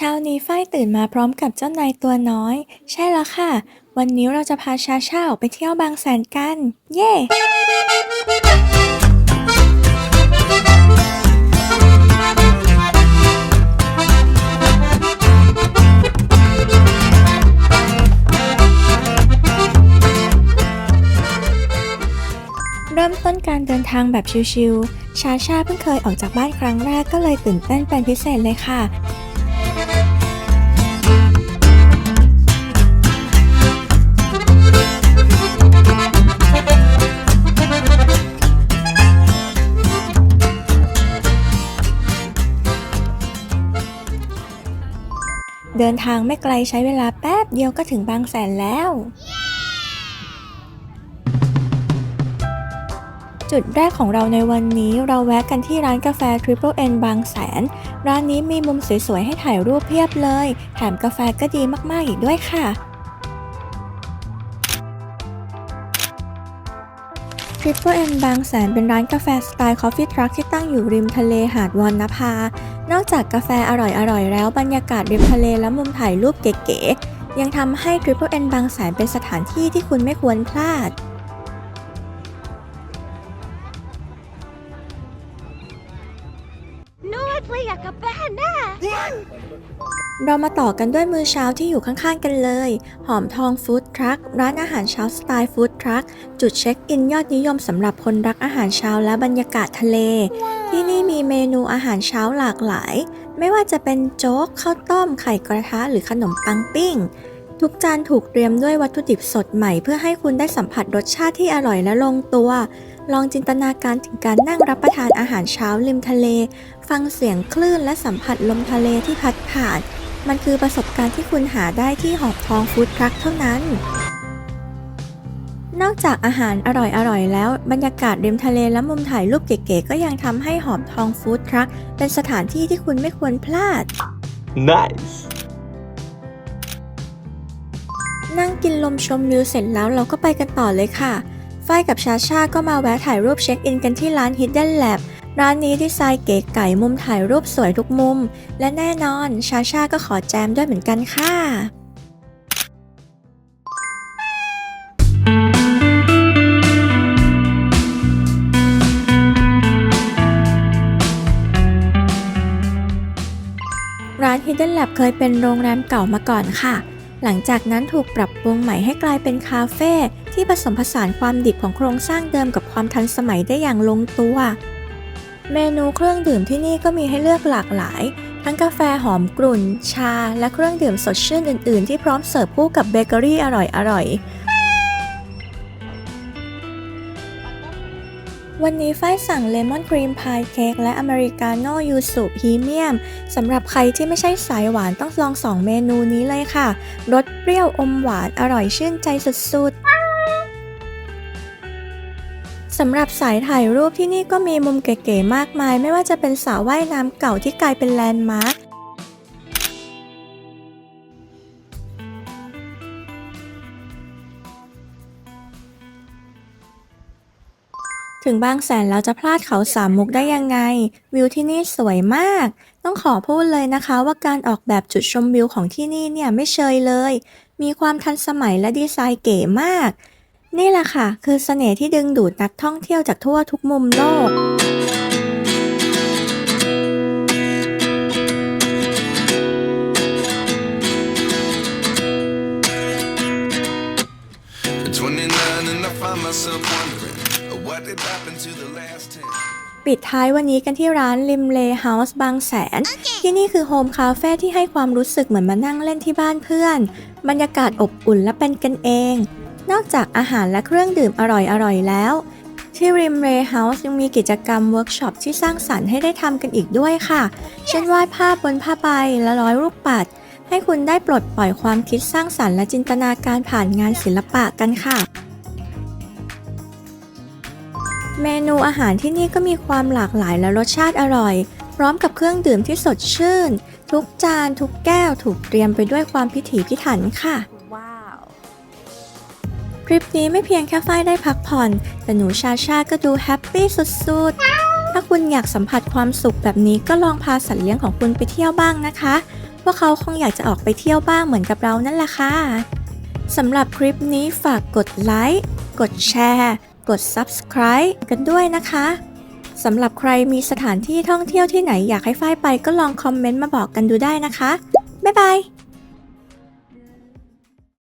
เช้านี้ฝ้ายตื่นมาพร้อมกับเจ้านายตัวน้อย ใช่แล้วค่ะ วันนี้เราจะพาชาชาออกไปเที่ยวบางแสนกัน เย้เริ่มต้นการเดินทางแบบชิวๆชาชาเพิ่งเคยออกจากบ้านครั้งแรกก็เลยตื่นเต้นเป็นพิเศษเลยค่ะ เดินทางไม่ไกลใช้เวลาแป๊บเดียวก็ถึงบางแสนแล้ว จุดแรกของเราในวันนี้เราแวะกันที่ร้านกาแฟ Triple N บางแสน ร้านนี้มีมุมสวยๆ ให้ถ่ายรูปเพียบเลย แถมกาแฟก็ดีมากๆอีกด้วยค่ะ Triple M บางแสนเป็นร้านกาแฟสไตล์คอฟฟี่ทรัคที่ตั้งอยู่ริมทะเลหาดวอนนภา นอกจากกาแฟอร่อยๆ แล้วบรรยากาศริมทะเลและมุมถ่ายรูปเก๋ๆยังทำให้ Triple N บางแสนเป็นสถานที่ที่คุณไม่ควรพลาด play a Cabana! เรามาต่อกันด้วยมื้อเช้าที่อยู่ข้างๆกันเลย หอมทองฟู้ดทรัคร้านอาหารเช้าสไตล์ฟู้ดทรัคจุดเช็คอินยอดนิยมสำหรับคนรักอาหารเช้าและบรรยากาศทะเล ที่นี่มีเมนูอาหารเช้าหลากหลาย ไม่ว่าจะเป็นโจ๊กข้าวต้มไข่กระทะหรือขนมปังปิ้ง ทุกจานถูกเตรียมด้วยวัตถุดิบสดใหม่เพื่อให้คุณได้สัมผัสรสชาติที่อร่อยและลงตัว ลองจินตนาการถึงการนั่งรับประทานอาหารเช้าริมทะเล ฟังเสียงคลื่นและสัมผัสลมทะเลที่พัดผ่าน มันคือประสบการณ์ที่คุณหาได้ที่หอบทองฟู้ดทรัคเท่านั้น นอกจากอาหารอร่อยๆแล้ว บรรยากาศริมทะเลและมุมถ่ายรูปเก๋ๆก็ยังทำให้หอมทองฟู้ดทรัคเป็นสถานที่ที่คุณไม่ควรพลาด Nice. นั่งกินลมชมวิวเสร็จแล้วเราก็ไปกันต่อเลยค่ะ ฝ้ายกับชาชาก็มาแวะถ่ายรูปเช็คอินกันที่ร้าน Hidden Lab ร้านนี้ดีไซน์เก๋ไก่มุมถ่ายรูปสวยทุกมุม และแน่นอนชาชาก็ขอแจมด้วยเหมือนกันค่ะร้าน Hidden Lab เคยเป็นโรงแรมเก่ามาก่อนค่ะ หลังจากนั้นถูกปรับปรุงใหม่ให้กลายเป็นคาเฟ่ที่ผสมผสานความดิบของโครงสร้างเดิมกับความทันสมัยได้อย่างลงตัว เมนูเครื่องดื่มที่นี่ก็มีให้เลือกหลากหลาย ทั้งกาแฟหอมกลุ่น ชา และเครื่องดื่มสดชื่นอื่น ๆ ที่พร้อมเสิร์ฟคู่กับเบเกอรี่อร่อยๆ วันนี้ฝ้ายสั่งเลมอนครีมพายเค้กและอเมริกาโน่ยูสุพรีเมียมสำหรับใครที่ไม่ใช่สายหวานต้องลองสองเมนูนี้เลยค่ะ รสเปรี้ยวอมหวานอร่อยชื่นใจสุดๆ สำหรับสายถ่ายรูปที่นี่ก็มีมุมเก๋ๆมากมาย ไม่ว่าจะเป็นสระว่ายน้ำเก่าที่กลายเป็นแลนด์มาร์ค ถึงบางแสนแล้วจะพลาดเขาสามมุกได้ยังไง วิวที่นี่สวยมาก ต้องขอพูดเลยนะคะว่าการออกแบบจุดชมวิวของที่นี่เนี่ยไม่เชยเลย มีความทันสมัยและดีไซน์เก๋มาก นี่แหละค่ะ คือเสน่ห์ที่ดึงดูดนักท่องเที่ยวจากทั่วทุกมุมโลก ปิดท้ายวันนี้กันที่ร้านริมเลเฮาส์บางแสนที่นี่คือโฮมคาเฟ่ที่ให้ความรู้สึกเหมือนมานั่งเล่นที่บ้านเพื่อน บรรยากาศอบอุ่นและเป็นกันเอง นอกจากอาหารและเครื่องดื่มอร่อยๆแล้ว ที่ริมเรเฮาส์ยังมีกิจกรรมเวิร์กช็อปที่สร้างสรรค์ให้ได้ทำกันอีกด้วยค่ะ เช่นวาดภาพบนผ้าใบและร้อยลูกปัด ให้คุณได้ปลดปล่อยความคิดสร้างสรรค์และจินตนาการผ่านงานศิลปะกันค่ะ เมนูอาหารที่นี่ก็มีความหลากหลายและรสชาติอร่อย พร้อมกับเครื่องดื่มที่สดชื่น ทุกจานทุกแก้วถูกเตรียมไปด้วยความพิถีพิถันค่ะ Wow. ทริปนี้ไม่เพียงแค่ฝ้ายได้พักผ่อน แต่หนูชาชาก็ดูแฮปปี้สุดๆ ถ้าคุณอยากสัมผัสความสุขแบบนี้ก็ลองพาสัตว์เลี้ยงของคุณไปเที่ยวบ้างนะคะพวกเขาคงอยากจะออกไปเที่ยวบ้างเหมือนกับเรานั่นแหละค่ะสำหรับคลิปนี้ฝากกดไลค์ กดแชร์ กด Subscribe กันด้วยนะคะสำหรับใครมีสถานที่ท่องเที่ยวที่ไหนอยากให้ฝ้ายไปก็ลองคอมเมนต์มาบอกกันดูได้นะคะ บ๊ายบาย